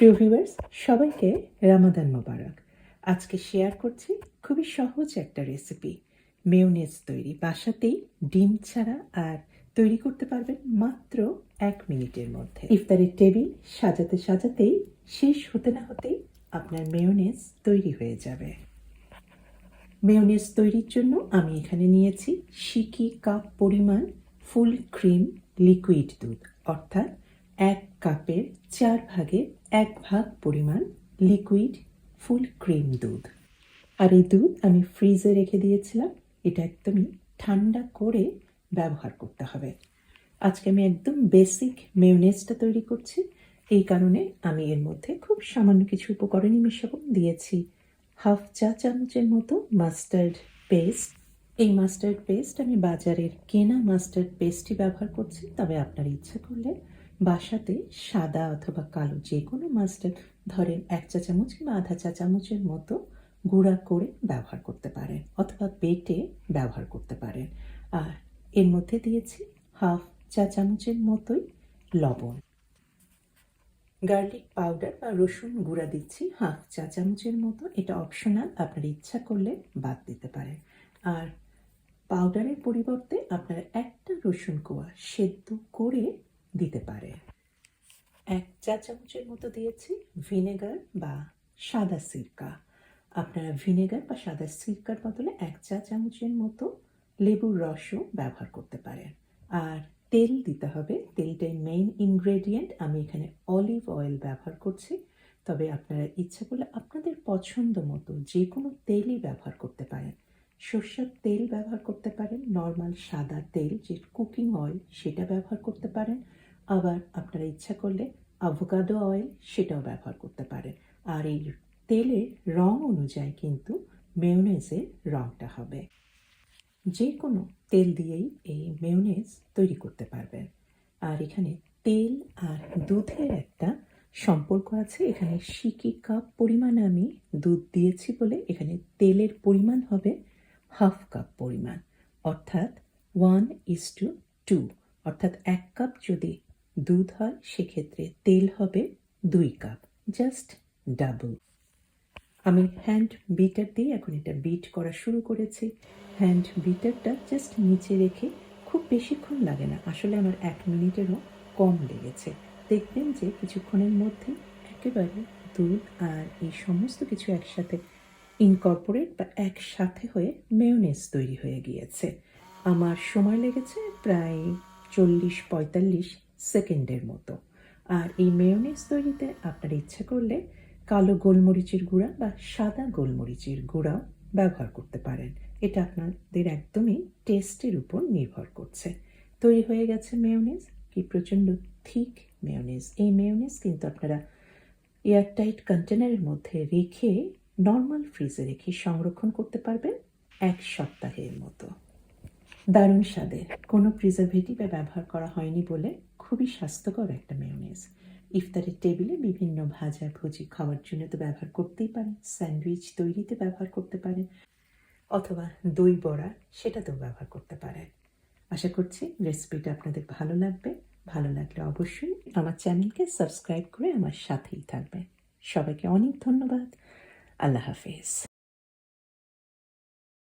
প্রিয় ভিউয়ার্স সবাইকে রামাদান মোবারক। আজকে শেয়ার করছি খুবই সহজ একটা রেসিপি মেয়োনেজ তৈরি। বাসাতেই ডিম ছাড়া আর তৈরি করতে পারবেন মাত্র এক মিনিটের মধ্যে। ইফতারের টেবিল সাজাতে সাজাতেই শেষ হতে না হতেই আপনার মেয়োনেজ তৈরি হয়ে যাবে। মেয়োনেজ তৈরির জন্য আমি এখানে নিয়েছি সিকি কাপ পরিমাণ ফুল ক্রিম লিকুইড দুধ, অর্থাৎ এক কাপের চার ভাগের এক ভাগ পরিমাণ লিকুইড ফুল ক্রিম দুধ। আর এই দুধ আমি ফ্রিজে রেখে দিয়েছিলাম, এটা একদমই ঠান্ডা করে ব্যবহার করতে হবে। আজকে আমি একদম বেসিক মেয়োনেজটা তৈরি করছি, এই কারণে আমি এর মধ্যে খুব সামান্য কিছু উপকরণই মেশাবো। দিয়েছি হাফ চা চামচের মতো মাস্টার্ড পেস্ট এই মাস্টার্ড পেস্ট আমি বাজারের কেনা মাস্টার্ড পেস্টই ব্যবহার করছি, তবে আপনার ইচ্ছা করলে বাসাতে সাদা অথবা কালো যে কোনো মাস্টার্ড ধরেন এক চা চামচ কিংবা আধা চা চামচের মতো গুঁড়া করে ব্যবহার করতে পারেন অথবা বেটে ব্যবহার করতে পারেন। আর এর মধ্যে দিয়েছি হাফ চা চামচের মতোই লবণ। গার্লিক পাউডার বা রসুন গুঁড়া দিচ্ছি হাফ চা চামচের মতো। এটা অপশনাল, আপনার ইচ্ছা করলে বাদ দিতে পারেন। আর পাউডারের পরিবর্তে আপনারা একটা রসুন কোয়া সেদ্ধ করে দিতে পারে। এক চা চামচের মতো দিয়েছি ভিনেগার বা সাদা সিরকা। আপনারা ভিনেগার বা সাদা সিরকার বদলে এক চা চামচের মতো লেবুর রসও ব্যবহার করতে পারেন। আর তেল দিতে হবে। তেলটাই মেইন ইনগ্রেডিয়েন্ট আমি এখানে অলিভ অয়েল ব্যবহার করছি। তবে আপনারা ইচ্ছা করলে আপনাদের পছন্দ মতো যে কোনো তেলই ব্যবহার করতে পারেন। সর্ষের তেল ব্যবহার করতে পারেন। নর্মাল সাদা তেল যে কুকিং অয়েল সেটা ব্যবহার করতে পারেন। আবার আপনারা ইচ্ছা করলে আভোকাডো অয়েল সেটাও ব্যবহার করতে পারেন। আর এই তেলের রং অনুযায়ী কিন্তু মেয়োনেজের রংটা হবে। যে কোনো তেল দিয়েই এই মেয়োনেজ তৈরি করতে পারবেন। আর এখানে তেল আর দুধের একটা সম্পর্ক আছে। এখানে সিকি কাপ পরিমাণ আমি দুধ দিয়েছি বলে এখানে তেলের পরিমাণ হবে হাফ কাপ পরিমাণ। অর্থাৎ ওয়ান ইস টু টু অর্থাৎ এক কাপ যদি দুধ হয়, সেক্ষেত্রে তেল হবে দুই কাপ জাস্ট ডাবল আমি হ্যান্ড বিটার দিয়ে এখন এটা বিট করা শুরু করেছি। হ্যান্ড বিটারটা জাস্ট নিচে রেখে খুব বেশিক্ষণ লাগে না, আসলে আমার এক মিনিটেরও কম লেগেছে। দেখবেন যে কিছুক্ষণের মধ্যে একেবারে দুধ আর এই সমস্ত কিছু একসাথে ইনকর্পোরেট বা একসাথে হয়ে মেয়োনেজ তৈরি হয়ে গিয়েছে। আমার সময় লেগেছে প্রায় চল্লিশ, পঁয়তাল্লিশ সেকেন্ডের মতো। আর এই মেয়োনেজ তৈরিতে আপনার ইচ্ছে করলে কালো গোলমরিচের গুঁড়া বা সাদা গোলমরিচের গুঁড়াও ব্যবহার করতে পারেন। এটা আপনাদের একদমই টেস্টের উপর নির্ভর করছে। তৈরি হয়ে গেছে মেয়োনেজ কি প্রচণ্ড থিক মেয়োনেজ এই মেয়োনেজ কিন্তু আপনারা এয়ারটাইট কন্টেনারের মধ্যে রেখে নর্মাল ফ্রিজে রেখে সংরক্ষণ করতে পারবেন এক সপ্তাহের মতো। দারুণ স্বাদের। কোনো প্রিজারভেটিভ ব্যবহার করা হয়নি বলে খুবই স্বাস্থ্যকর একটা মেয়োনেজ ইফতারের টেবিলে বিভিন্ন ভাজা ভুজি খাওয়ার জন্য তো ব্যবহার করতেই পারেন, স্যান্ডউইচ তৈরিতে ব্যবহার করতে পারেন, অথবা দই বড়া সেটাতেও ব্যবহার করতে পারেন। আশা করছি রেসিপিটা আপনাদের ভালো লাগবে। ভালো লাগলে অবশ্যই আমার চ্যানেলকে সাবস্ক্রাইব করে আমার সাথেই থাকবেন। সবাইকে অনেক ধন্যবাদ। আল্লাহ হাফেজ।